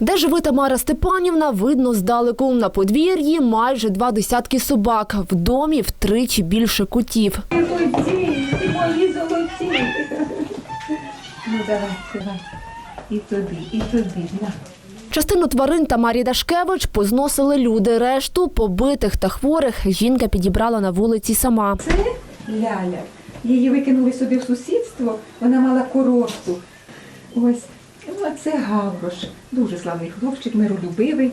Де живе Тамара Степанівна, видно здалеку. На подвір'ї майже два десятки собак. В домі втричі більше котів. Ти мої золоті. Ну давай. І тобі, і тобі. Частину тварин Тамарі Дашкевич позносили люди. Решту побитих та хворих жінка підібрала на вулиці сама. Це ляля. Її викинули сюди в сусідство, вона мала коробку. Ось. Ну, а це Гаврош. Дуже славний хлопчик, миролюбивий.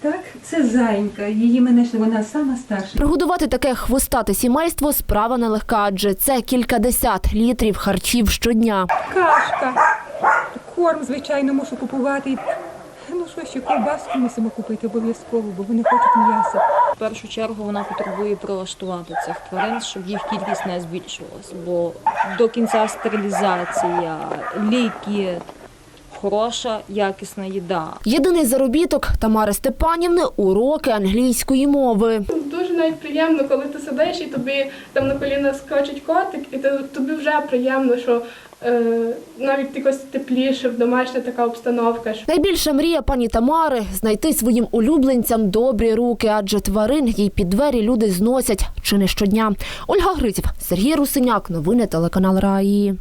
Так, це зайка. Її мене ж вона сама старша. Пригодувати таке хвостате сімейство справа нелегка, адже це кількадесят літрів харчів щодня. Кашка. Корм, звичайно, мушу купувати. Ну що ще, ковбаску мусимо купити обов'язково, бо вони хочуть м'яса. В першу чергу вона потребує прилаштувати цих тварин, щоб їх кількість не збільшувалась. Бо до кінця стерилізація, ліки, хороша, якісна їда. Єдиний заробіток Тамари Степанівни уроки англійської мови. Дуже навіть приємно, коли ти сидиш і тобі там на коліна скачуть котик, і тобі вже приємно, що е, навіть якось тепліше, домашня така обстановка. Найбільша мрія пані Тамари знайти своїм улюбленцям добрі руки, адже тварин їй під двері люди зносять чи не щодня. Ольга Гриців, Сергій Русиняк, новини телеканал Раї.